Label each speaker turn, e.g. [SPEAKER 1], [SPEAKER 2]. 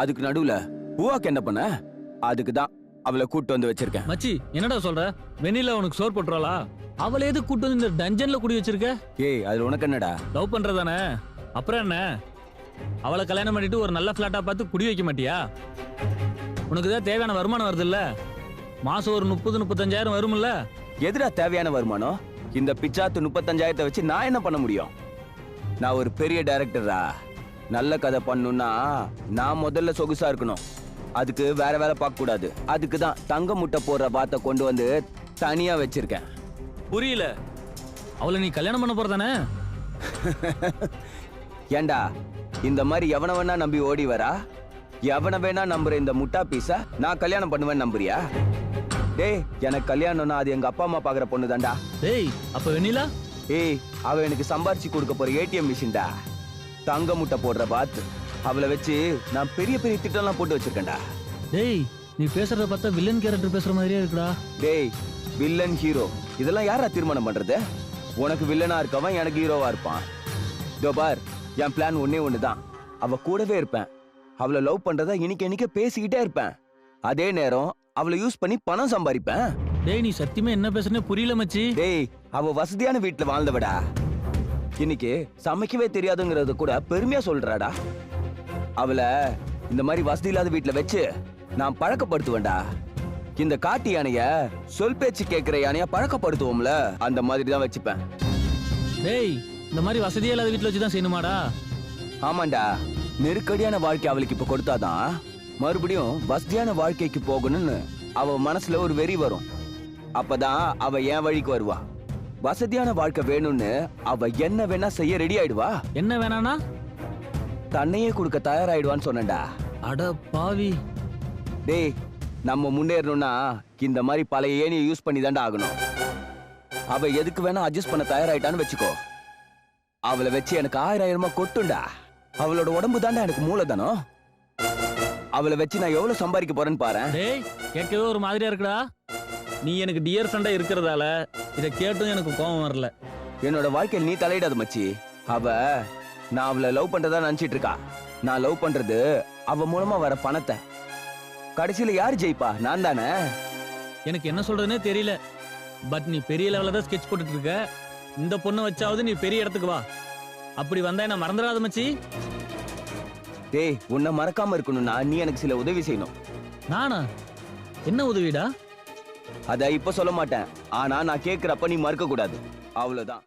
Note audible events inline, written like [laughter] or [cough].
[SPEAKER 1] அதுக்கு நடுவுல பூவாக்கு என்ன பண்ண? அதுக்கு தான் அவளை கூட்டு வந்து வச்சிருக்கேன்.
[SPEAKER 2] மச்சி என்னடா சொல்ற? வெண்ணிலா உனக்கு சோர் போட்டுறாளா அவளை எது கூட்டு வந்து இந்த டஞ்சன்ல குடி வச்சிருக்க?
[SPEAKER 1] ஏய் அதுல உனக்கு என்னடா?
[SPEAKER 2] லவ் பண்றதானே? அப்புறம் என்ன? அவளை கல்யாணம் பண்ணிட்டு ஒரு நல்ல ஃபிளாட்டா பார்த்து குடி வைக்க மாட்டியா? உனக்கு தான் தேவையான வருமானம் வருது இல்ல மாசம் ஒரு முப்பது முப்பத்தஞ்சாயிரம் வரும்ல?
[SPEAKER 1] எதுடா தேவையான வருமானம்? இந்த பிச்சாத்து முப்பத்தஞ்சாயிரத்தை வச்சு நான் என்ன பண்ண முடியும்? நான் ஒரு பெரிய டைரக்டரா நல்ல கதை பண்ணணும்னா நான் முதல்ல சொகுசா இருக்கணும். அதுக்கு வேற வேலை பார்க்க கூடாது அதுக்கு தான் தங்க முட்டை போடுற பாத்தை கொண்டு வந்து தனியா வச்சிருக்கேன்.
[SPEAKER 2] புரியல. அவளை நீ கல்யாணம் பண்ண போறதானே? [laughs]
[SPEAKER 1] ஏண்டா இந்த மாதிரி எவன வேணா நம்பி ஓடி வரா? எவன வேணா நம்புற இந்த முட்டா பீஸ நான் கல்யாணம் பண்ணுவேன் நம்புறியா? டேய் எனக்கு கல்யாணம்னா அது எங்க அப்பா அம்மா பாக்குற பொண்ணு தான்டா
[SPEAKER 2] டேய் அப்ப வெண்ணிலா?
[SPEAKER 1] ஏய் அவ எனக்கு சம்பாரிச்சு கொடுக்க போற ஏடிஎம் மிஷின்டா தங்க முட்டை போடுற பாத் அவளை வச்சு நான் பெரிய பெரிய திட்டம்லாம் போட்டு வச்சிருக்கேன்டா.
[SPEAKER 2] டேய் நீ பேசுறத பார்த்தா வில்லன் கேரக்டர் பேசுற மாதிரியே இருக்குடா.
[SPEAKER 1] டேய் வில்லன் ஹீரோ இதெல்லாம் யாரா தீர்மானம் பண்றது? உனக்கு வில்லனா இருக்கவன் எனக்கு ஹீரோவா இருப்பான். இதோ பார் என் பிளான் ஒன்னே ஒண்ணுதான். அவ கூடவே இருப்பேன். அவளை லவ் பண்றத இன்னைக்கு இன்னைக்கு பேசிக்கிட்டே இருப்பேன். அதே நேரம் அவளை யூஸ் பண்ணி பணம் சம்பாதிப்பேன்.
[SPEAKER 2] டேய் நீ சத்தியமா என்ன பேசுறனே புரியல மச்சி.
[SPEAKER 1] டேய் அவ வசதியான வீட்டுல வாழ்ந்தவடா. இன்னைக்கு சமைக்கவே தெரியாதுங்கிறத கூட பெருமையா சொல்றாடா. அவளை இந்த மாதிரி வசதி இல்லாத வீட்டுல வச்சு நான் பழக்கப்படுத்துவேன்டா. இந்த காட்டு யானைய சொல் பேச்சு கேட்கிற யானைய பழக்கப்படுத்துவோம்ல அந்த மாதிரி தான் வச்சுப்பேன்.
[SPEAKER 2] டேய் இந்த மாதிரி வசதியே இல்லாத வீட்டுல வச்சு தான் செய்யணுமாடா?
[SPEAKER 1] ஆமாண்டா. நெருக்கடியான வாழ்க்கை அவளுக்கு இப்ப கொடுத்தாதான் மறுபடியும் வசதியான வாழ்க்கைக்கு போகணும்னு அவ மனசுல ஒரு வெறி வரும். அப்பதான் அவ என் வழிக்கு வருவா. வசதியான வாழ்க்கை வேணும்னு அவ என்ன வேணா செய்ய ரெடி ஆயிடுவா?
[SPEAKER 2] என்ன வேணானா?
[SPEAKER 1] தன்னையே கொடுக்க தயாராயிடுவான்னு சொன்னேன்டா.
[SPEAKER 2] அட பாவி.
[SPEAKER 1] டேய் நம்ம முன்னேறணும்னா இந்த மாதிரி பழைய ஏணியை யூஸ் பண்ணி தான்டா ஆகணும். அவ எதுக்கு வேணா அட்ஜஸ்ட் பண்ண தயாராயிட்டான்னு வச்சுக்கோ. அவளை வச்சு எனக்கு ஆயிரம் ஆயிரமா கொட்டுண்டா அவளோட உடம்பு தாண்டா எனக்கு மூலதனம். அவளை வச்சு நான் எவ்வளவு சம்பாதிக்க போறேன்னு
[SPEAKER 2] டேய் கேட்கவே ஒரு மாதிரியா இருக்குடா. நீ எனக்கு டியர் ஃப்ரெண்டா இருக்கிறதால இதை கேட்டும் எனக்கு கோபம் வரல.
[SPEAKER 1] என்னோட வாழ்க்கையில் நீ தலையிடாத மச்சி. அவ நான் அவளை லவ் பண்றதா நினைச்சிட்டு இருக்கா. நான் லவ் பண்றது அவ மூலமா வர பணத்தை. கடைசியில யார் ஜெயிப்பா? நான் தானே?
[SPEAKER 2] எனக்கு என்ன சொல்றதுனே தெரியல. பட் நீ பெரிய லெவல்ல தான் ஸ்கெட்ச் போட்டுட்டு இருக்க. இந்த பொண்ணை வச்சாவது நீ பெரிய இடத்துக்கு வா. அப்படி வந்தா என்ன மறந்துடாத மச்சி.
[SPEAKER 1] டேய் உன்னை மறக்காம இருக்கணும்னா நீ எனக்கு சில உதவி செய்யணும்.
[SPEAKER 2] நானா? என்ன உதவிடா?
[SPEAKER 1] அதை இப்ப சொல்ல மாட்டேன். ஆனா நான் கேக்குறப்ப நீ மறுக்க கூடாது. அவ்வளவுதான்.